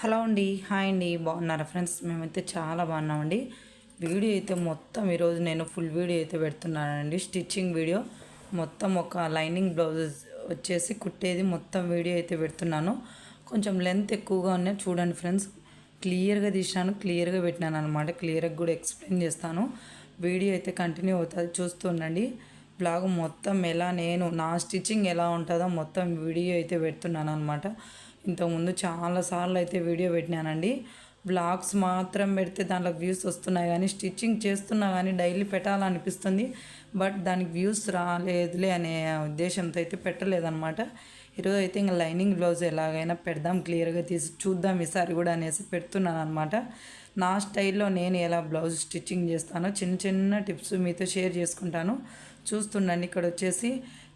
Hello అండి. Hi అండి. బాగున్నారా ఫ్రెండ్స్? మేమైతే చాలా బాగున్నామండి. వీడియో అయితే మొత్తం ఈరోజు నేను ఫుల్ వీడియో అయితే పెడుతున్నానండి. Stitching video. మొత్తం ఒక లైనింగ్ బ్లౌజెస్ వచ్చేసి కుట్టేది మొత్తం వీడియో అయితే పెడుతున్నాను. కొంచెం లెంత్ ఎక్కువగా ఉన్నాయి చూడండి ఫ్రెండ్స్. క్లియర్గా తీసినాను క్లియర్గా పెట్టినాను అనమాట క్లియర్గా కూడా ఎక్స్ప్లెయిన్ చేస్తాను. వీడియో అయితే కంటిన్యూ అవుతుంది. చూస్తూ ఉండండి. బ్లాగ్ మొత్తం ఎలా నేను నా స్టిచ్చింగ్ ఎలా ఉంటుందో మొత్తం వీడియో అయితే పెడుతున్నాను అనమాట ఇంతకుముందు చాలాసార్లు అయితే వీడియో పెట్టినానండి. బ్లాగ్స్ మాత్రం పెడితే దాంట్లో వ్యూస్ వస్తున్నాయి కానీ స్టిచ్చింగ్ చేస్తున్నా కానీ డైలీ పెట్టాలనిపిస్తుంది. బట్ దానికి వ్యూస్ రాలేదులే అనే ఉద్దేశంతో అయితే పెట్టలేదన్నమాట. ఈరోజు అయితే ఇంకా లైనింగ్ బ్లౌజ్ ఎలాగైనా పెడదాం క్లియర్గా తీసి చూద్దాం ఈసారి కూడా అనేసి పెడుతున్నాను అనమాట నా స్టైల్లో నేను ఎలా బ్లౌజ్ స్టిచ్చింగ్ చేస్తానో చిన్న చిన్న టిప్స్ మీతో షేర్ చేసుకుంటాను. చూస్తుండండి ఇక్కడ వచ్చేసి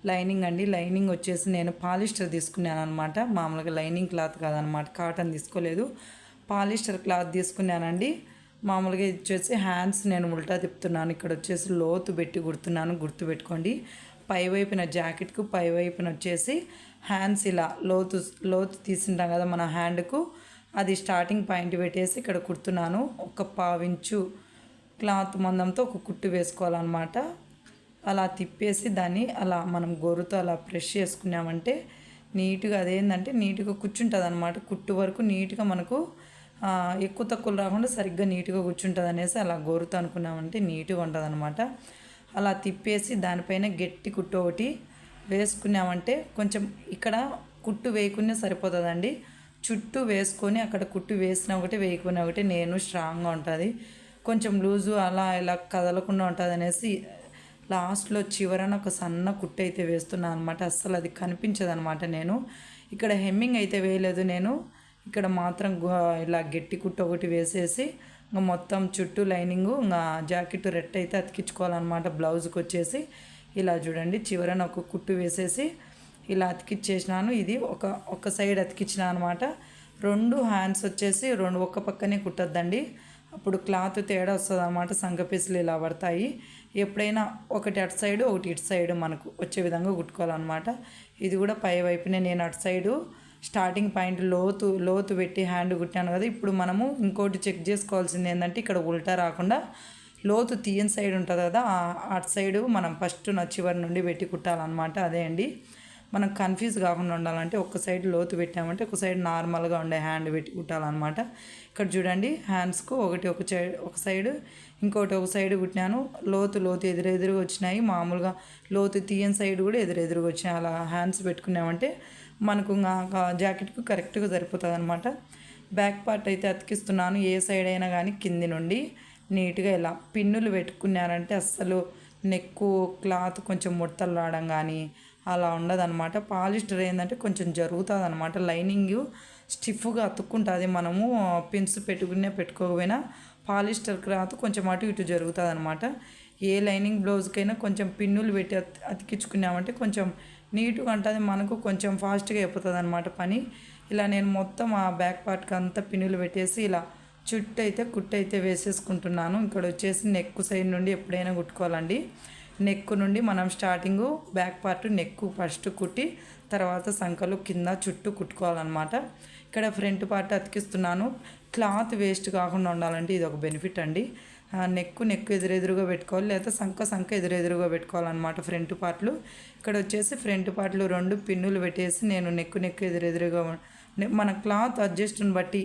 లైనింగ్ అండి. లైనింగ్ వచ్చేసి నేను పాలిస్టర్ తీసుకున్నాను అనమాట మామూలుగా లైనింగ్ క్లాత్ కాదనమాట కాటన్ తీసుకోలేదు. పాలిస్టర్ క్లాత్ తీసుకున్నానండి. మామూలుగా వచ్చేసి హ్యాండ్స్ నేను ఉల్టా తిప్పుతున్నాను. ఇక్కడ వచ్చేసి లోతు పెట్టి కుడుతున్నాను గుర్తుపెట్టుకోండి పైవైపున పై వైపున జాకెట్కు పై వైపున వచ్చేసి హ్యాండ్స్ ఇలా లోతు లోతు తీసుంటాం కదా మన హ్యాండ్కు. అది స్టార్టింగ్ పాయింట్ పెట్టేసి ఇక్కడ కుడుతున్నాను. ఒక పావించు క్లాత్ మందంతో ఒక కుట్టు వేసుకోవాలన్నమాట. అలా తిప్పేసి దాన్ని అలా మనం గొర్రుతో అలా ప్రెష్ చేసుకున్నామంటే నీట్గా అదేంటంటే నీట్గా కూర్చుంటుంది అనమాట కుట్టు వరకు నీట్గా మనకు ఎక్కువ తక్కువ రాకుండా సరిగ్గా నీట్గా కూర్చుంటుంది అనేసి అలా గోరుతో అనుకున్నామంటే నీట్గా ఉంటుంది అనమాట అలా తిప్పేసి దానిపైన గట్టి కుట్టు ఒకటి వేసుకున్నామంటే కొంచెం ఇక్కడ కుట్టు వేయకునే సరిపోతుందండి. చుట్టూ వేసుకొని అక్కడ కుట్టు వేసిన ఒకటి వేయకునే ఒకటి నేను స్ట్రాంగ్గా ఉంటుంది. కొంచెం లూజు అలా ఇలా కదలకుండా ఉంటుంది అనేసి లాస్ట్లో చివరన ఒక సన్న కుట్టు అయితే వేస్తున్నాను అనమాట అస్సలు అది కనిపించదు అనమాట నేను. ఇక్కడ హెమ్మింగ్ అయితే వేయలేదు నేను. ఇక్కడ మాత్రం ఇలా గట్టి కుట్టు ఒకటి వేసేసి ఇంకా మొత్తం చుట్టూ లైనింగు ఇంకా జాకెట్ రెట్ అయితే అతికించుకోవాలన్నమాట బ్లౌజ్కి వచ్చేసి. ఇలా చూడండి చివరన ఒక కుట్టు వేసేసి ఇలా అతికిచ్చేసినాను. ఇది ఒక ఒక సైడ్ అతికించిన అనమాట రెండు హ్యాండ్స్ వచ్చేసి రెండు ఒక్క పక్కనే కుట్టద్దండి. అప్పుడు క్లాత్ తేడా వస్తుంది అనమాట సంఘ పీసులు ఇలా పడతాయి. ఎప్పుడైనా ఒకటి అటు సైడు ఒకటి ఇటు సైడు మనకు వచ్చే విధంగా కుట్టుకోవాలన్నమాట. ఇది కూడా పై వైపునే నేను అటు సైడు స్టార్టింగ్ పాయింట్ లోతు లోతు పెట్టి హ్యాండ్ కుట్టాను కదా. ఇప్పుడు మనము ఇంకోటి చెక్ చేసుకోవాల్సింది ఏంటంటే ఇక్కడ ఉల్టా రాకుండా లోతు తీయని సైడ్ ఉంటుంది కదా అటు సైడు మనం ఫస్ట్ నా చివరి నుండి పెట్టి కుట్టాలన్నమాట. అదే అండి. మనం కన్ఫ్యూజ్ కాకుండా ఉండాలంటే ఒక సైడ్ లోతు పెట్టామంటే ఒక సైడ్ నార్మల్గా ఉండే హ్యాండ్ పెట్టి కుట్టాలన్నమాట. ఇక్కడ చూడండి హ్యాండ్స్కు ఒకటి ఒక సైడ్ ఒక సైడ్ ఇంకోటి ఒక సైడ్ కుట్టినాను. లోతు లోతు ఎదురెదురుగా వచ్చినాయి. మామూలుగా లోతు తీయని సైడ్ కూడా ఎదురెదురుగా వచ్చినాయి. అలా హ్యాండ్స్ పెట్టుకున్నామంటే మనకు ఇంకా జాకెట్కు కరెక్ట్గా సరిపోతుంది అనమాట బ్యాక్ పార్ట్ అయితే అతికిస్తున్నాను. ఏ సైడ్ అయినా కానీ కింది నుండి నీట్గా ఇలా పిన్నులు పెట్టుకున్నారంటే అస్సలు నెక్కు క్లాత్ కొంచెం ముడతలు రావడం కానీ అలా ఉండదన్నమాట. పాలిస్టర్ ఏంటంటే కొంచెం జరుగుతుంది అనమాట లైనింగ్ స్టిఫ్గా అతుక్కుంటుంది మనము. పిన్స్ పెట్టుకునే పెట్టుకోకపోయినా పాలిస్టర్ క్లాత్ కొంచెం అటు ఇటు జరుగుతుంది అనమాట ఏ లైనింగ్ బ్లౌజ్కైనా కొంచెం పిన్నులు పెట్టి అతికించుకున్నామంటే కొంచెం నీట్గా ఉంటుంది మనకు కొంచెం ఫాస్ట్గా అయిపోతుంది అనమాట పని. ఇలా నేను మొత్తం ఆ బ్యాక్ పార్ట్కి అంతా పిన్నులు పెట్టేసి ఇలా చుట్టూ అయితే కుట్టు అయితే వేసేసుకుంటున్నాను. ఇక్కడ వచ్చేసి నెక్ సైడ్ నుండి ఎప్పుడైనా కుట్టుకోవాలండి. నెక్ నుండి మనం starting back part neck first కుట్టి తర్వాత సంఖలు కింద చుట్టూ కుట్టుకోవాలన్నమాట. ఇక్కడ ఫ్రంట్ పార్ట్ అతికిస్తున్నాను. క్లాత్ వేస్ట్ కాకుండా ఉండాలంటే ఇది ఒక బెనిఫిట్ అండి. నెక్ నెక్కు నెక్కు ఎదురెదురుగా పెట్టుకోవాలి లేదా సంక సంఖ ఎదురెదురుగా పెట్టుకోవాలన్నమాట ఫ్రంట్ పార్ట్లు. ఇక్కడ వచ్చేసి ఫ్రంట్ పార్ట్లు రెండు పిన్నులు పెట్టేసి నేను నెక్కు నెక్కు ఎదురెదురుగా మన క్లాత్ అడ్జస్ట్ని బట్టి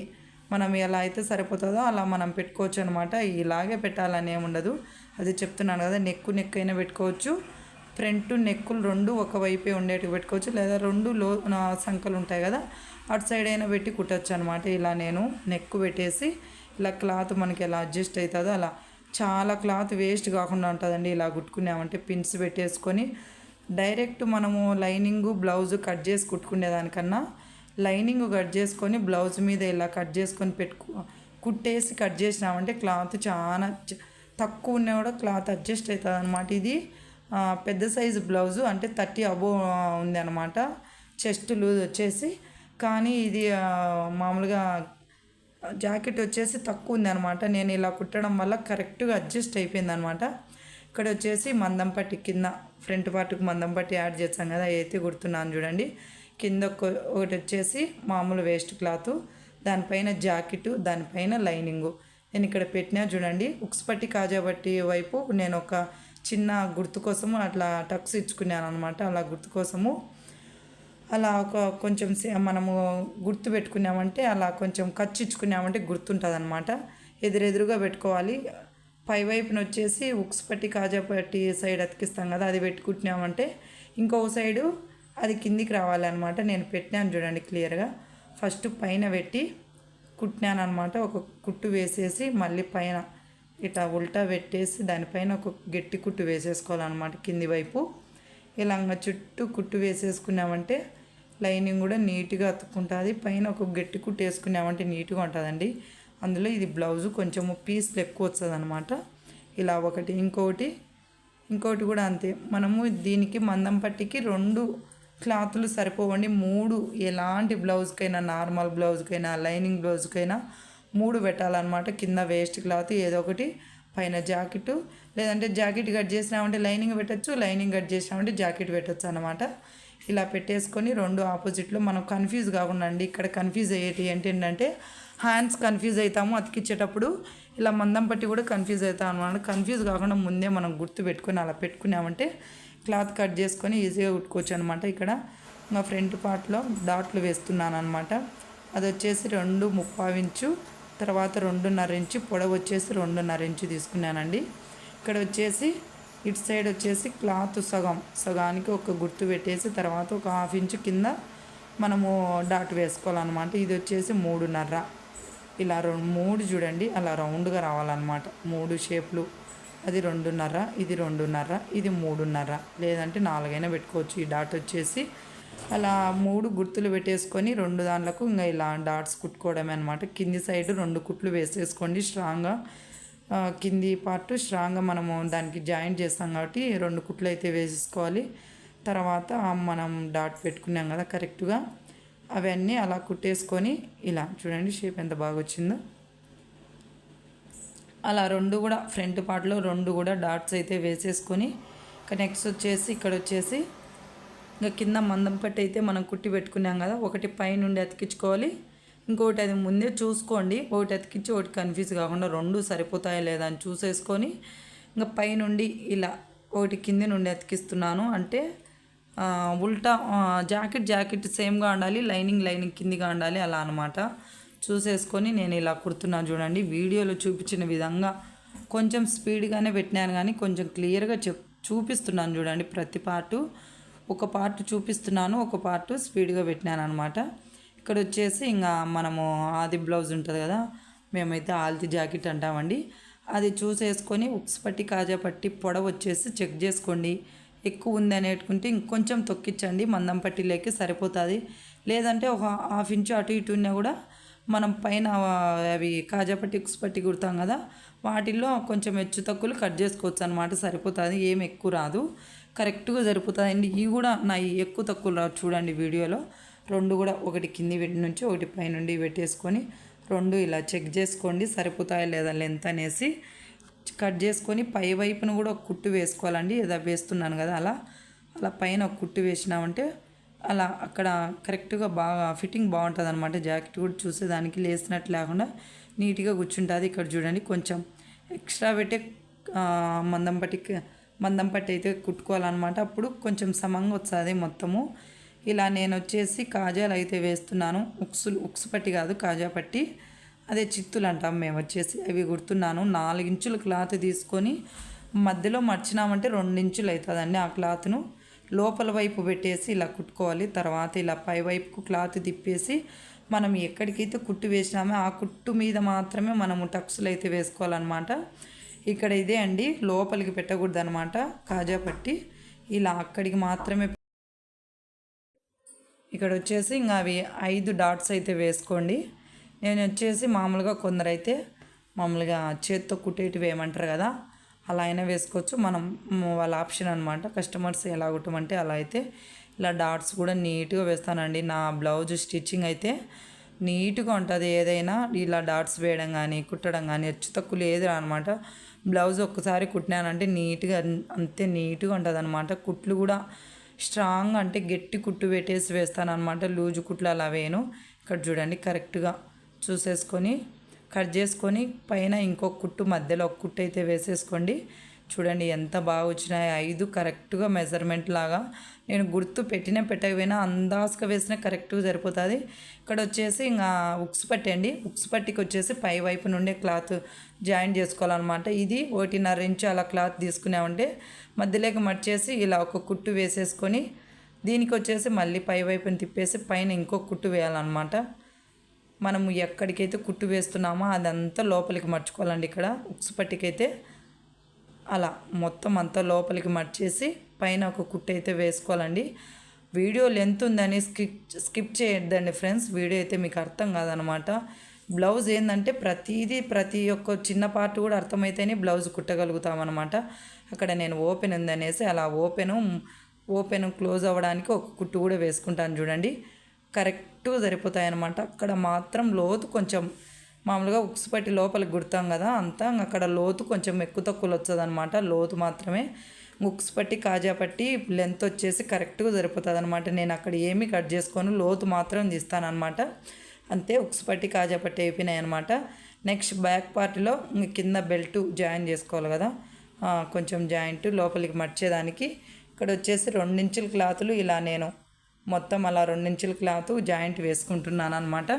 మనం ఎలా అయితే సరిపోతుందో అలా మనం పెట్టుకోవచ్చు అనమాట ఇలాగే పెట్టాలని ఏమి ఉండదు. అది చెప్తున్నాను కదా నెక్కు నెక్ అయినా పెట్టుకోవచ్చు. ఫ్రంట్ నెక్కులు రెండు ఒకవైపే ఉండేటివి పెట్టుకోవచ్చు లేదా రెండు లో నా ఉంటాయి కదా అటు సైడ్ అయినా పెట్టి కుట్టచ్చు అనమాట ఇలా నేను నెక్కు పెట్టేసి ఇలా క్లాత్ మనకి ఎలా అడ్జస్ట్ అవుతుందో అలా. చాలా క్లాత్ వేస్ట్ కాకుండా ఉంటుందండి ఇలా కుట్టుకున్నామంటే పిన్స్ పెట్టేసుకొని. డైరెక్ట్ మనము లైనింగ్ బ్లౌజ్ కట్ చేసి కుట్టుకునేదానికన్నా లైనింగ్ కట్ చేసుకొని బ్లౌజ్ మీద ఇలా కట్ చేసుకొని పెట్టుకో కుట్టేసి కట్ చేసినామంటే క్లాత్ చాలా తక్కువ ఉన్నా కూడా క్లాత్ అడ్జస్ట్ అవుతుంది అనమాట ఇది. పెద్ద సైజు బ్లౌజు అంటే థర్టీ అబో ఉంది అనమాట చెస్ట్ లూజ్ వచ్చేసి కానీ ఇది మామూలుగా జాకెట్ వచ్చేసి తక్కువ ఉంది అనమాట నేను ఇలా కుట్టడం వల్ల కరెక్ట్గా అడ్జస్ట్ అయిపోయింది అనమాట ఇక్కడ వచ్చేసి మందం పట్టి కింద ఫ్రంట్ పార్ట్కి మందం పట్టి యాడ్ చేస్తాం కదా అయితే కుడుతున్నాను చూడండి. కింద ఒక- ఒకటి వచ్చేసి మామూలు వేస్ట్ క్లాత్ దానిపైన జాకెట్ దానిపైన లైనింగు. నేను ఇక్కడ పెట్టినా చూడండి ఉక్స్ పట్టి కాజాబట్టి వైపు నేను ఒక చిన్న గుర్తు కోసము అట్లా టక్స్ ఇచ్చుకున్నాను అనమాట అలా గుర్తు కోసము. అలా ఒక కొంచెం సే- మనము గుర్తు పెట్టుకున్నామంటే అలా కొంచెం ఖర్చు ఇచ్చుకున్నామంటే గుర్తుంటుంది అనమాట ఎదురెదురుగా పెట్టుకోవాలి. పై వైపున వచ్చేసి ఉక్స్ పట్టి కాజా పట్టి సైడ్ అతికిస్తాం కదా అది పెట్టుకుంటున్నామంటే ఇంకో సైడు అది కిందికి రావాలన్నమాట. నేను పెట్టినాను చూడండి క్లియర్గా. ఫస్ట్ పైన పెట్టి కుట్టినాను అనమాట ఒక కుట్టు వేసేసి మళ్ళీ పైన ఇట్లా ఉల్టా పెట్టేసి దానిపైన ఒక గట్టి కుట్టు వేసేసుకోవాలన్నమాట కింది వైపు. ఇలా చుట్టూ కుట్టు వేసేసుకున్నామంటే లైనింగ్ కూడా నీట్గా అతుక్కుంటుంది. పైన ఒక గట్టి కుట్టు వేసుకున్నామంటే నీట్గా ఉంటుందండి. అందులో ఇది బ్లౌజు కొంచెము పీస్లు ఎక్కువ వస్తుంది అనమాట ఇలా ఒకటి ఇంకొకటి ఇంకోటి కూడా అంతే. మనము దీనికి మందం పట్టికి రెండు క్లాతులు సరిపోవండి. మూడు ఎలాంటి బ్లౌజ్కైనా నార్మల్ బ్లౌజ్కైనా లైనింగ్ బ్లౌజ్కైనా మూడు పెట్టాలన్నమాట. కింద వేస్ట్ క్లాత్ ఏదో ఒకటి పైన జాకెట్. లేదంటే జాకెట్ కట్ చేసినామంటే లైనింగ్ పెట్టచ్చు లైనింగ్ కట్ చేసినామంటే జాకెట్ పెట్టచ్చు అనమాట ఇలా పెట్టేసుకొని రెండు ఆపోజిట్లో మనం కన్ఫ్యూజ్ కాకుండా అండి ఇక్కడ కన్ఫ్యూజ్ అయ్యేటి ఏంటంటే హ్యాండ్స్ కన్ఫ్యూజ్ అవుతాము అతికిచ్చేటప్పుడు ఇలా మందం పట్టి కూడా కన్ఫ్యూజ్ అవుతాం అనమాట కన్ఫ్యూజ్ కాకుండా ముందే మనం గుర్తు పెట్టుకొని అలా పెట్టుకున్నామంటే క్లాత్ కట్ చేసుకొని ఈజీగా కుట్టుకోవచ్చు అనమాట ఇక్కడ. మా ఫ్రంట్ పార్ట్లో డాట్లు వేస్తున్నాను అనమాట అది వచ్చేసి రెండు ముప్పావించు తర్వాత రెండున్నర ఇంచు పొడవు వచ్చేసి రెండున్నర ఇంచు తీసుకున్నానండి. ఇక్కడ వచ్చేసి ఇటు సైడ్ వచ్చేసి క్లాత్ సగం సగానికి ఒక గుర్తు పెట్టేసి తర్వాత ఒక హాఫ్ ఇంచు కింద మనము డాట్ వేసుకోవాలన్నమాట. ఇది వచ్చేసి మూడున్నర. ఇలా రెండు మూడు చూడండి అలా రౌండ్గా రావాలన్నమాట. మూడు షేప్లు. అది రెండున్నర ఇది రెండున్నర ఇది మూడున్నర. లేదంటే నాలుగైనా పెట్టుకోవచ్చు. ఈ డాట్ వచ్చేసి అలా మూడు గుర్తులు పెట్టేసుకొని రెండు దాంట్లకు ఇంకా ఇలా డాట్స్ కుట్టుకోవడమే అనమాట కింది సైడ్ రెండు కుట్లు వేసేసుకోండి స్ట్రాంగ్గా. కింది పార్ట్ స్ట్రాంగ్గా మనము దానికి జాయింట్ చేస్తాం కాబట్టి రెండు కుట్లు అయితే వేసేసుకోవాలి. తర్వాత మనం డాట్ పెట్టుకున్నాం కదా కరెక్ట్గా. అవన్నీ అలా కుట్టేసుకొని ఇలా చూడండి షేప్ ఎంత బాగా వచ్చిందో. అలా రెండు కూడా ఫ్రంట్ పార్ట్లో రెండు కూడా డాట్స్ అయితే వేసేసుకొని ఇక నెక్స్ట్ వచ్చేసి ఇక్కడ వచ్చేసి ఇంకా కింద మందం పట్టి అయితే మనం కుట్టి పెట్టుకున్నాం కదా ఒకటి పైనుండి అతికించుకోవాలి. ఇంకొకటి అది ముందే చూసుకోండి. ఒకటి అతికించి ఒకటి కన్ఫ్యూజ్ కాకుండా రెండు సరిపోతాయా లేదా అని చూసేసుకొని ఇంకా పైనుండి ఇలా ఒకటి కింద నుండి అతికిస్తున్నాను. అంటే ఉల్టా జాకెట్ జాకెట్ సేమ్గా ఉండాలి లైనింగ్ లైనింగ్ కిందిగా ఉండాలి అలా అనమాట చూసేసుకొని నేను ఇలా కుడుతున్నాను చూడండి. వీడియోలో చూపించిన విధంగా కొంచెం స్పీడ్గానే పెట్టినాను కానీ కొంచెం క్లియర్గా చెప్ చూపిస్తున్నాను చూడండి ప్రతి పార్టు ఒక పార్ట్ చూపిస్తున్నాను ఒక పార్ట్ స్పీడ్గా పెట్టినాను అనమాట ఇక్కడ వచ్చేసి ఇంకా మనము ఆది బ్లౌజ్ ఉంటుంది కదా మేమైతే ఆల్తి జాకెట్ అంటామండి. అది చూసేసుకొని ఉక్స్ పట్టి కాజా పట్టి పొడవు వచ్చేసి చెక్ చేసుకోండి. ఎక్కువ ఉంది అనేటుకుంటే ఇంకొంచెం తొక్కించండి మందం పట్టిలోకి సరిపోతుంది. లేదంటే ఒక హాఫ్ ఇంచు అటు ఇటు ఉన్నా కూడా మనం పైన అవి కాజా పట్టి ఉక్స్ పట్టి కుడతాం కదా వాటిల్లో కొంచెం హెచ్చు తక్కువలు కట్ చేసుకోవచ్చు అనమాట సరిపోతుంది ఏం ఎక్కువ రాదు. కరెక్ట్గా సరిపోతుంది ఇవి కూడా నా ఎక్కువ తక్కువ చూడండి వీడియోలో. రెండు కూడా ఒకటి కింది పెట్టి నుంచి ఒకటి పైనుండి పెట్టేసుకొని రెండు ఇలా చెక్ చేసుకోండి సరిపోతాయా లేదా లెంత్ అనేసి. కట్ చేసుకొని పై వైపున కూడా ఒక కుట్టు వేసుకోవాలండి. ఏదో వేస్తున్నాను కదా అలా. అలా పైన ఒక కుట్టు వేసినామంటే అలా అక్కడ కరెక్ట్గా బాగా ఫిట్టింగ్ బాగుంటుంది అనమాట జాకెట్ కూడా చూసేదానికి లేసినట్టు లేకుండా నీట్గా కూర్చుంటుంది. ఇక్కడ చూడండి కొంచెం ఎక్స్ట్రా పెట్టే మందంపటికి మందం పట్టి మందం పట్టి అయితే కుట్టుకోవాలన్నమాట. అప్పుడు కొంచెం సమంగా వస్తుంది మొత్తము. ఇలా నేను వచ్చేసి కాజాలు అయితే వేస్తున్నాను. ఉక్సులు ఉక్సు పట్టి కాదు కాజా పట్టి. అదే చిత్తులు అంటాం మేము వచ్చేసి. అవి కుడుతున్నాను. నాలుగు ఇంచుల క్లాత్ తీసుకొని మధ్యలో మర్చినామంటే రెండు ఇంచులు అవుతుందండి ఆ క్లాత్ను. లోపల వైపు పెట్టేసి ఇలా కుట్టుకోవాలి. తర్వాత ఇలా పై వైపుకు క్లాత్ తిప్పేసి మనం ఎక్కడికైతే కుట్టు వేసినామో ఆ కుట్టు మీద మాత్రమే మనము టక్స్లు అయితే వేసుకోవాలన్నమాట. ఇక్కడ ఇదే అండి లోపలికి పెట్టకూడదు అనమాట కాజా పట్టి. ఇలా అక్కడికి మాత్రమే ఇక్కడ వచ్చేసి ఇంకా అవి ఐదు డాట్స్ అయితే వేసుకోండి. నేను వచ్చేసి మామూలుగా కొందరైతే మామూలుగా చేత్తో కుట్టేటివి వేయమంటారు కదా అలా అయినా వేసుకోవచ్చు. మనం వాళ్ళ ఆప్షన్ అనమాట కస్టమర్స్ ఎలా కుట్టమంటే అలా అయితే. ఇలా డాట్స్ కూడా నీట్గా వేస్తానండి. నా బ్లౌజ్ స్టిచ్చింగ్ అయితే నీట్గా ఉంటుంది. ఏదైనా ఇలా డాట్స్ వేయడం కానీ కుట్టడం కానీ హెచ్చు తక్కువ లేదు అనమాట బ్లౌజ్ ఒక్కసారి కుట్టినానంటే నీట్గా అంతే నీట్గా ఉంటుంది అనమాట కుట్లు కూడా స్ట్రాంగ్ అంటే గట్టి కుట్టు పెట్టేసి వేస్తాను అనమాట లూజు కుట్లు అలా వేయను. ఇక్కడ చూడండి కరెక్ట్గా చూసేసుకొని కట్ చేసుకొని పైన ఇంకొక కుట్టు మధ్యలో ఒక కుట్టు అయితే వేసేసుకోండి. చూడండి ఎంత బాగా వచ్చినాయి. ఐదు కరెక్ట్గా మెజర్మెంట్ లాగా. నేను గుర్తు పెట్టినా పెట్టకపోయినా అందాజుగా వేసినా కరెక్ట్గా సరిపోతుంది. ఇక్కడ వచ్చేసి ఇంకా ఉక్స్ పట్టి అండి. ఉక్స్ పట్టికి వచ్చేసి పై వైపు నుండే క్లాత్ జాయిన్ చేసుకోవాలన్నమాట. ఇది ఒకటిన్నర ఇంచు అలా క్లాత్ తీసుకున్నామంటే మధ్యలోకి మర్చేసి ఇలా ఒక కుట్టు వేసేసుకొని దీనికి వచ్చేసి మళ్ళీ పై వైపుని తిప్పేసి పైన ఇంకో కుట్టు వేయాలన్నమాట. మనము ఎక్కడికైతే కుట్టు వేస్తున్నామో అదంతా లోపలికి మర్చుకోవాలండి ఇక్కడ. ఉక్స్ పట్టికైతే అలా మొత్తం అంతా లోపలికి మర్చేసి పైన ఒక కుట్టు అయితే వేసుకోవాలండి. వీడియో లెంత్ ఉందని స్కిప్ స్కిప్ చేయొద్దండి ఫ్రెండ్స్. వీడియో అయితే మీకు అర్థం కాదనమాట. బ్లౌజ్ ఏంటంటే ప్రతిదీ ప్రతి ఒక్క చిన్న పార్ట్ కూడా అర్థమైతేనే బ్లౌజ్ కుట్టగలుగుతామన్నమాట అక్కడ నేను ఓపెన్ ఉందనేసి అలా ఓపెను ఓపెన్ క్లోజ్ అవ్వడానికి ఒక కుట్టు కూడా వేసుకుంటాను చూడండి. కరెక్ట్ సరిపోతాయి అనమాట అక్కడ మాత్రం లోతు కొంచెం మామూలుగా ఉక్స్ పట్టి లోపలికి గుడతాం కదా అంతా అక్కడ లోతు కొంచెం ఎక్కువ తక్కువలు వస్తుంది లోతు మాత్రమే ఉక్స్ పట్టి కాజా పట్టి లెంత్ వచ్చేసి కరెక్ట్గా సరిపోతుంది అనమాట నేను అక్కడ ఏమి కట్ చేసుకొని లోతు మాత్రం తీస్తాను అనమాట అంతే ఉక్స్ పట్టి కాజా పట్టి అయిపోయినాయి అనమాట నెక్స్ట్ బ్యాక్ పార్ట్లో కింద బెల్ట్ జాయిన్ చేసుకోవాలి కదా కొంచెం జాయింట్ లోపలికి మర్చేదానికి. ఇక్కడ వచ్చేసి రెండించుల క్లాతులు ఇలా నేను మొత్తం అలా రెండించుల క్లాత్ జాయింట్ వేసుకుంటున్నాను అనమాట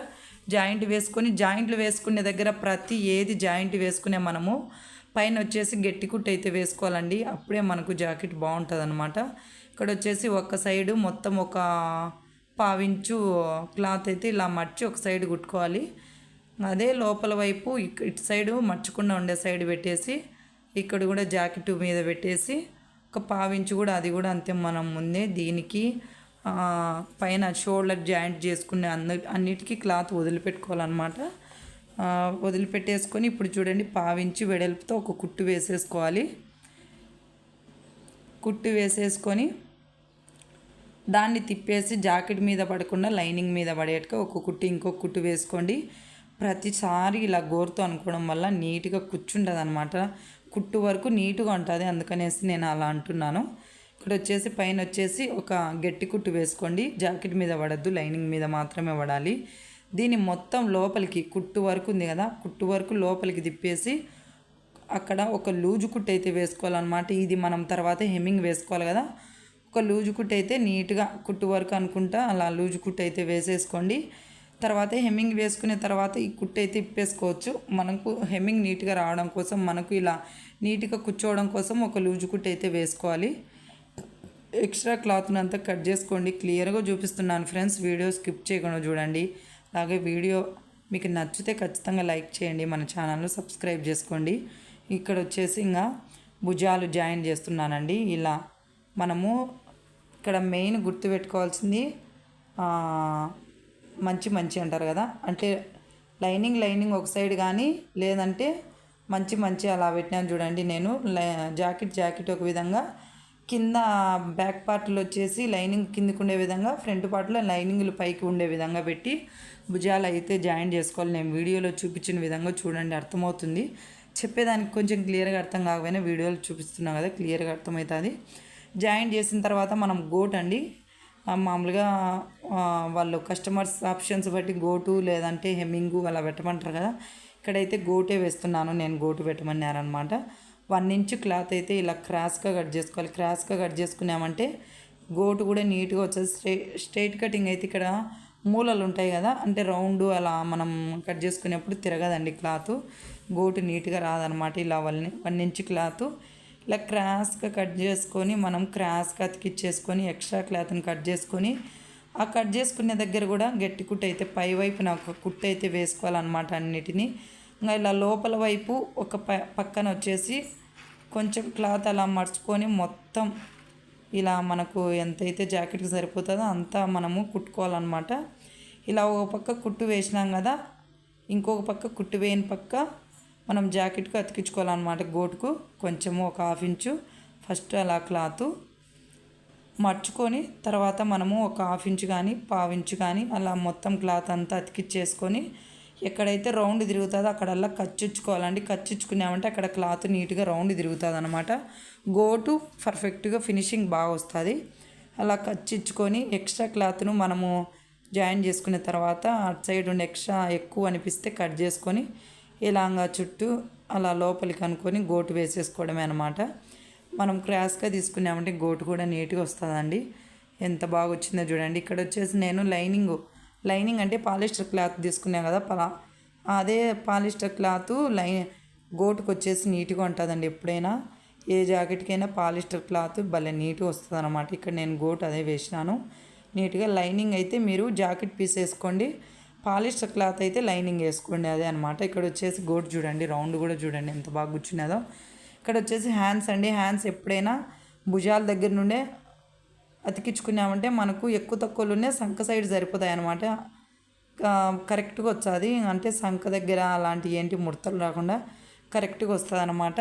జాయింట్ వేసుకొని జాయింట్లు వేసుకునే దగ్గర ప్రతి ఏది జాయింట్ వేసుకునే మనము పైన వచ్చేసి గట్టి కుట్టు అయితే వేసుకోవాలండి. అప్పుడే మనకు జాకెట్ బాగుంటుంది అనమాట ఇక్కడ వచ్చేసి ఒక సైడు మొత్తం ఒక పావించు క్లాత్ అయితే ఇలా మర్చి ఒక సైడ్ కుట్టుకోవాలి. అదే లోపల వైపు ఇటు సైడు మర్చకుండా ఉండే సైడ్ పెట్టేసి ఇక్కడ కూడా జాకెట్ మీద పెట్టేసి ఒక పావించు కూడా అది కూడా అంతే మనం ముందే దీనికి పైన షోల్డర్ జాయింట్ చేసుకునే అన్ని అన్నిటికీ క్లాత్ వదిలిపెట్టుకోవాలన్నమాట. వదిలిపెట్టేసుకొని ఇప్పుడు చూడండి పావించి వెడల్పుతో ఒక కుట్టు వేసేసుకోవాలి. కుట్టు వేసేసుకొని దాన్ని తిప్పేసి జాకెట్ మీద పడకుండా లైనింగ్ మీద పడేట్టుగా ఒక కుట్టు ఇంకో కుట్టు వేసుకోండి. ప్రతిసారి ఇలా గోరుతో అనుకోవడం వల్ల నీట్గా కూర్చుంటుంది అనమాట కుట్టు వరకు నీట్గా ఉంటుంది అందుకనేసి నేను అలా అంటున్నాను. ఇక్కడ వచ్చేసి పైన వచ్చేసి ఒక గట్టి కుట్టు వేసుకోండి. జాకెట్ మీద పడద్దు లైనింగ్ మీద మాత్రమే పడాలి. దీన్ని మొత్తం లోపలికి కుట్టు వరకు ఉంది కదా కుట్టు వరకు లోపలికి తిప్పేసి అక్కడ ఒక లూజు కుట్టు అయితే వేసుకోవాలన్నమాట. ఇది మనం తర్వాత హెమ్మింగ్ వేసుకోవాలి కదా. ఒక లూజు కుట్టు అయితే నీట్గా కుట్టు వరకు అనుకుంటా అలా లూజు కుట్టు అయితే వేసేసుకోండి. తర్వాత హెమ్మింగ్ వేసుకునే తర్వాత ఈ కుట్టు అయితే ఇప్పేసుకోవచ్చు మనకు హెమ్మింగ్ నీట్గా రావడం కోసం మనకు ఇలా నీట్గా కూర్చోవడం కోసం ఒక లూజు కుట్టు అయితే వేసుకోవాలి. ఎక్స్ట్రా క్లాత్ని అంతా కట్ చేసుకోండి. క్లియర్గా చూపిస్తున్నాను ఫ్రెండ్స్. వీడియో స్కిప్ చేయకుండా చూడండి. అలాగే వీడియో మీకు నచ్చితే ఖచ్చితంగా లైక్ చేయండి. మన ఛానల్ను సబ్స్క్రైబ్ చేసుకోండి. ఇక్కడ వచ్చేసి ఇంకా భుజాలు జాయిన్ చేస్తున్నానండి. ఇలా మనము ఇక్కడ మెయిన్ గుర్తుపెట్టుకోవాల్సింది పెట్టుకోవాల్సింది మంచి మంచి అంటారు కదా. అంటే లైనింగ్ లైనింగ్ ఒక సైడ్ కానీ లేదంటే మంచి మంచి అలా పెట్టినాను చూడండి. నేను లై- జాకెట్ జాకెట్ ఒక విధంగా కింద బ్యాక్ పార్ట్లో వచ్చేసి లైనింగ్ కిందకు ఉండే విధంగా ఫ్రంట్ పార్ట్లో లైనింగ్లు పైకి ఉండే విధంగా పెట్టి భుజాలు అయితే జాయిన్ చేసుకోవాలి. నేను వీడియోలో చూపించిన విధంగా చూడండి అర్థమవుతుంది. చెప్పేదానికి కొంచెం క్లియర్గా అర్థం కాకపోయినా వీడియోలు చూపిస్తున్నాం కదా క్లియర్గా అర్థమవుతుంది. జాయిన్ చేసిన తర్వాత మనం గోట్ అండి మామూలుగా వాళ్ళు కస్టమర్స్ ఆప్షన్స్ బట్టి గోటు లేదంటే హెమ్మింగు అలా పెట్టమంటారు కదా. ఇక్కడైతే గోటే వేస్తున్నాను నేను గోటు పెట్టమన్నారనమాట వన్ ఇంచ్ క్లాత్ అయితే ఇలా క్రాస్గా కట్ చేసుకోవాలి. క్రాస్గా కట్ చేసుకున్నామంటే గోటు కూడా నీట్గా వచ్చేది. స్ట్రే స్ట్రైట్ కటింగ్ అయితే ఇక్కడ మూలలు ఉంటాయి కదా అంటే రౌండ్ అలా మనం కట్ చేసుకునేప్పుడు తిరగదండి క్లాత్. గోటు నీట్గా రాదనమాట ఇలా వన్ వన్ ఇంచ్ క్లాత్. ఇలా క్రాస్గా కట్ చేసుకొని మనం క్రాస్గా అతికిచ్చేసుకొని ఎక్స్ట్రా క్లాత్ని కట్ చేసుకొని ఆ కట్ చేసుకునే దగ్గర కూడా గట్టి కుట్టు అయితే పై వైపున ఒక కుట్టు అయితే వేసుకోవాలన్నమాట అన్నిటినీ. ఇలా లోపల వైపు ఒక ప పక్కన వచ్చేసి కొంచెం క్లాత్ అలా మర్చుకొని మొత్తం ఇలా మనకు ఎంతైతే జాకెట్కి సరిపోతుందో అంతా మనము కుట్టుకోవాలన్నమాట. ఇలా ఒక పక్క కుట్టు వేసినాం కదా ఇంకొక పక్క కుట్టు వేయని పక్క మనం జాకెట్కు అతికించుకోవాలన్నమాట గోటుకు. కొంచెము ఒక హాఫ్ ఇంచు ఫస్ట్ అలా క్లాత్ మర్చుకొని తర్వాత మనము ఒక హాఫ్ ఇంచు కానీ పావు ఇంచు కానీ అలా మొత్తం క్లాత్ అంతా అతికిచ్చేసుకొని ఎక్కడైతే రౌండ్ తిరుగుతుందో అక్కడల్లా కచ్చుకోవాలండి కచ్చిచ్చుకున్నామంటే అక్కడ క్లాత్ నీట్గా రౌండ్ తిరుగుతుంది అనమాట గోటు పర్ఫెక్ట్గా ఫినిషింగ్ బాగా వస్తుంది. అలా కచ్చిచ్చుకొని ఎక్స్ట్రా క్లాత్ను మనము జాయిన్ చేసుకున్న తర్వాత అటు సైడ్ ఉండి ఎక్స్ట్రా ఎక్కువ అనిపిస్తే కట్ చేసుకొని ఇలాగా చుట్టూ అలా లోపలికి అనుకొని గోటు వేసేసుకోవడమే అనమాట మనం క్రాస్గా తీసుకున్నామంటే గోటు కూడా నీట్గా వస్తుందండి. ఎంత బాగా వచ్చిందో చూడండి. ఇక్కడ వచ్చేసి నేను లైనింగ్ లైనింగ్ అంటే పాలిస్టర్ క్లాత్ తీసుకున్నాం కదా పలా. అదే పాలిస్టర్ క్లాత్ లై గోటుకు వచ్చేసి నీట్గా ఉంటుందండి ఎప్పుడైనా. ఏ జాకెట్కైనా పాలిస్టర్ క్లాత్ భలే నీట్గా వస్తుంది అనమాట ఇక్కడ నేను గోటు అదే వేసినాను. నీట్గా లైనింగ్ అయితే మీరు జాకెట్ పీస్ వేసుకోండి. పాలిస్టర్ క్లాత్ అయితే లైనింగ్ వేసుకోండి అదే అనమాట ఇక్కడ వచ్చేసి గోటు చూడండి రౌండ్ కూడా చూడండి ఎంత బాగా కూర్చున్నదో ఇక్కడ వచ్చేసి హ్యాండ్స్ అండి. హ్యాండ్స్ ఎప్పుడైనా భుజాల దగ్గర నుండే అతికించుకున్నామంటే మనకు ఎక్కువ తక్కువలోనే సంఖ సైడ్ సరిపోతాయి అనమాట కరెక్ట్గా వచ్చేది. అంటే సంఖ దగ్గర అలాంటి ఏంటి ముడతలు రాకుండా కరెక్ట్గా వస్తుంది అనమాట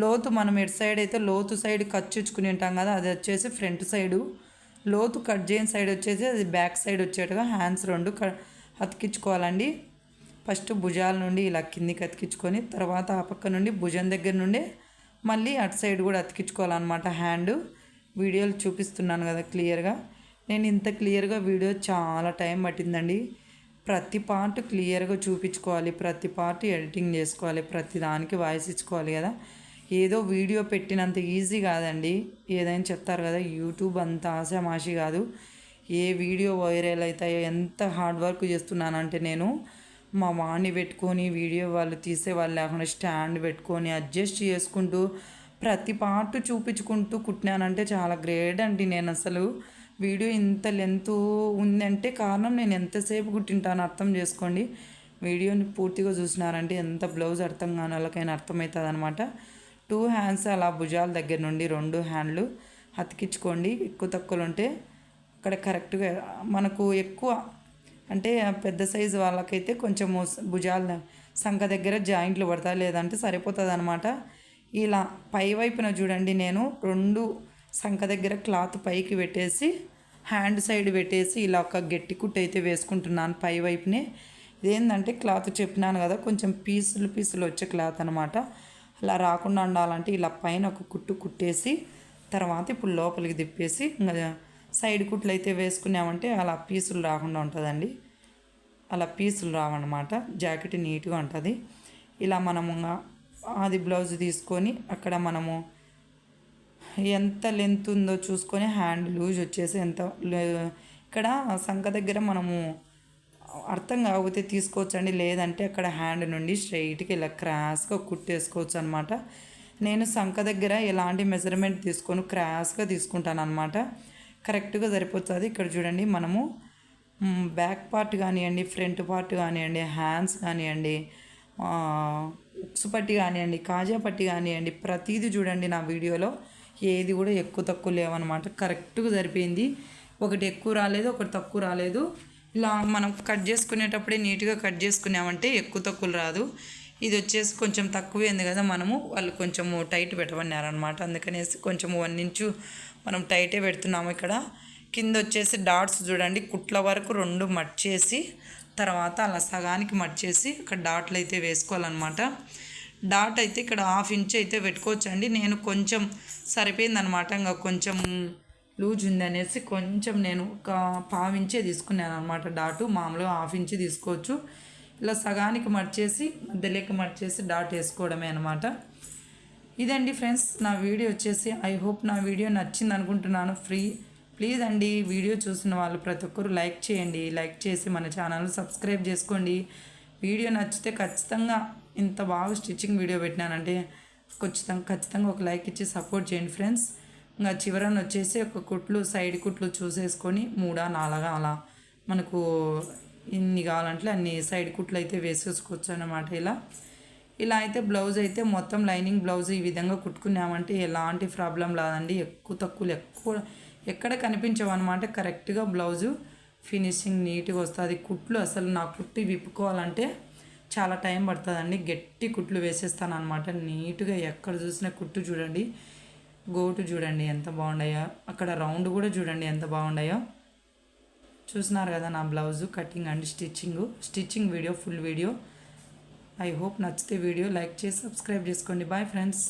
లోతు మనం ఎటు సైడ్ అయితే లోతు సైడ్ కచ్చిచ్చుకుని ఉంటాం కదా అది వచ్చేసి ఫ్రంట్ సైడు. లోతు కట్ చేయని సైడ్ వచ్చేసి అది బ్యాక్ సైడ్ వచ్చేట్టుగా హ్యాండ్స్ రెండు క అతికించుకోవాలండి. ఫస్ట్ భుజాల నుండి ఇలా కిందికి అతికించుకొని తర్వాత ఆ పక్క నుండి భుజం దగ్గర నుండి మళ్ళీ అటు సైడ్ కూడా అతికించుకోవాలన్నమాట హ్యాండ్. వీడియోలు చూపిస్తున్నాను కదా క్లియర్గా. నేను ఇంత క్లియర్గా వీడియో చాలా టైం పట్టిందండి. ప్రతి పార్ట్ క్లియర్గా చూపించుకోవాలి ప్రతి పార్ట్ ఎడిటింగ్ చేసుకోవాలి ప్రతి దానికి వాయిస్ ఇచ్చుకోవాలి కదా. ఏదో వీడియో పెట్టినంత ఈజీ కాదండి. ఏదైనా చెప్తారు కదా యూట్యూబ్ అంత ఆశామాషి కాదు. ఏ వీడియో వైరల్ అవుతాయో ఎంత హార్డ్ వర్క్ చేస్తున్నానంటే నేను మా వాణ్ణి పెట్టుకొని వీడియో వాళ్ళు తీసే వాళ్ళు లేకుండా స్టాండ్ పెట్టుకొని అడ్జస్ట్ చేసుకుంటూ ప్రతి పార్ట్ చూపించుకుంటూ కుట్టినానంటే చాలా గ్రేట్ అండి నేను అసలు. వీడియో ఇంత లెంత్ ఉందంటే కారణం నేను ఎంతసేపు కుట్టింటాను అర్థం చేసుకోండి. వీడియోని పూర్తిగా చూసినారంటే ఎంత బ్లౌజ్ అర్థం కాని వాళ్ళకైనా అర్థమవుతుంది అనమాట టూ హ్యాండ్స్ అలా భుజాల దగ్గర నుండి రెండు హ్యాండ్లు అతికించుకోండి ఎక్కువ తక్కువలు ఉంటే అక్కడ కరెక్ట్గా మనకు ఎక్కువ అంటే పెద్ద సైజు వాళ్ళకైతే కొంచెం భుజాల సంఖ దగ్గర జాయింట్లు పడతా లేదంటే సరిపోతుంది అనమాట ఇలా పై వైపున చూడండి నేను రెండు సంఖ దగ్గర క్లాత్ పైకి పెట్టేసి హ్యాండ్ సైడ్ పెట్టేసి ఇలా ఒక గట్టి కుట్టు అయితే వేసుకుంటున్నాను పై వైపునే. ఇదేంటంటే క్లాత్ చెప్పినాను కదా కొంచెం పీసులు పీసులు వచ్చే క్లాత్ అనమాట అలా రాకుండా ఉండాలంటే ఇలా పైన ఒక కుట్టు కుట్టేసి తర్వాత ఇప్పుడు లోపలికి తిప్పేసి ఇంకా సైడ్ కుట్లు అయితే వేసుకున్నామంటే అలా పీసులు రాకుండా ఉంటుందండి. అలా పీసులు రావన్నమాట జాకెట్ నీట్గా ఉంటుంది. ఇలా మనము అది బ్లౌజ్ తీసుకొని అక్కడ మనము ఎంత లెంత్ ఉందో చూసుకొని హ్యాండ్ లూజ్ వచ్చేసి ఎంత ఇక్కడ సంఖ దగ్గర మనము అర్థం కాకపోతే తీసుకోవచ్చు అండి లేదంటే అక్కడ హ్యాండ్ నుండి స్ట్రైట్కి ఇలా క్రాస్గా కుట్టేసుకోవచ్చు అనమాట నేను సంఖ దగ్గర ఎలాంటి మెజర్మెంట్ తీసుకొని క్రాస్గా తీసుకుంటాను అనమాట కరెక్ట్గా సరిపోతుంది. ఇక్కడ చూడండి మనము బ్యాక్ పార్ట్ కానివ్వండి ఫ్రంట్ పార్ట్ కానివ్వండి హ్యాండ్స్ కానివ్వండి ఉక్స్ పట్టి కానివ్వండి కాజా పట్టి కానివ్వండి ప్రతిదీ చూడండి నా వీడియోలో. ఏది కూడా ఎక్కువ తక్కువ లేవన్నమాట. కరెక్ట్గా సరిపోయింది. ఒకటి ఎక్కువ రాలేదు ఒకటి తక్కువ రాలేదు. ఇలా మనం కట్ చేసుకునేటప్పుడే నీట్గా కట్ చేసుకున్నామంటే ఎక్కువ తక్కువలు రాదు. ఇది వచ్చేసి కొంచెం తక్కువైంది కదా మనము. వాళ్ళు కొంచెము టైట్ పెట్టమన్నారనమాట అందుకనేసి కొంచెం వన్ ఇంచు మనం టైటే పెడుతున్నాము ఇక్కడ. కింద వచ్చేసి డాట్స్ చూడండి. కుట్ల వరకు రెండు మర్చేసి తర్వాత అలా సగానికి మడిచేసి ఇక్కడ డాట్లు అయితే వేసుకోవాలన్నమాట. డాట్ అయితే ఇక్కడ హాఫ్ ఇంచ్ అయితే పెట్టుకోవచ్చండి. నేను కొంచెం సరిపోయిందనమాట ఇంకా కొంచెం లూజ్ ఉంది అనేసి కొంచెం నేను ఒక పావు ఇంచే తీసుకున్నాను అనమాట డాటు. మామూలుగా హాఫ్ ఇంచ్ తీసుకోవచ్చు. ఇలా సగానికి మడిచేసి మధ్యలోకి మడిచేసి డాట్ వేసుకోవడమే అనమాట ఇదండి ఫ్రెండ్స్ నా వీడియో వచ్చేసి ఐ హోప్ నా వీడియో నచ్చింది అనుకుంటున్నాను ఫ్రీ ప్లీజ్ అండి వీడియో చూసిన వాళ్ళు ప్రతి ఒక్కరు లైక్ చేయండి. లైక్ చేసి మన ఛానల్ సబ్స్క్రైబ్ చేసుకోండి. వీడియో నచ్చితే ఖచ్చితంగా ఇంత బాగా స్టిచ్చింగ్ వీడియో పెట్టినానంటే ఖచ్చితంగా ఖచ్చితంగా ఒక లైక్ ఇచ్చి సపోర్ట్ చేయండి ఫ్రెండ్స్. ఇంకా చివరన వచ్చేసి ఒక కుట్లు సైడ్ కుట్లు చూసేసుకొని మూడా నాలుగా అలా మనకు ఇన్ని కావాలంటే అన్ని సైడ్ కుట్లు అయితే వేసేసుకోవచ్చు అన్నమాట ఇలా. ఇలా అయితే బ్లౌజ్ అయితే మొత్తం లైనింగ్ బ్లౌజ్ ఈ విధంగా కుట్టుకున్నామంటే ఎలాంటి ప్రాబ్లం రాదండి. ఎక్కువ తక్కువ ఎక్కువ ఎక్కడ కనిపించవు అనమాట కరెక్ట్గా బ్లౌజు ఫినిషింగ్ నీట్గా వస్తుంది. కుట్లు అసలు నా కుట్టి విప్పుకోవాలంటే చాలా టైం పడుతుందండి. గట్టి కుట్లు వేసేస్తాను అనమాట నీట్గా ఎక్కడ చూసినా కుట్టు చూడండి. గోటు చూడండి ఎంత బాగున్నాయో అక్కడ రౌండ్ కూడా చూడండి ఎంత బాగున్నాయో చూసినారు కదా నా blouse cutting and stitching. Stitching video full video. I hope నచ్చితే వీడియో లైక్ చేసి సబ్స్క్రైబ్ చేసుకోండి. Bye friends.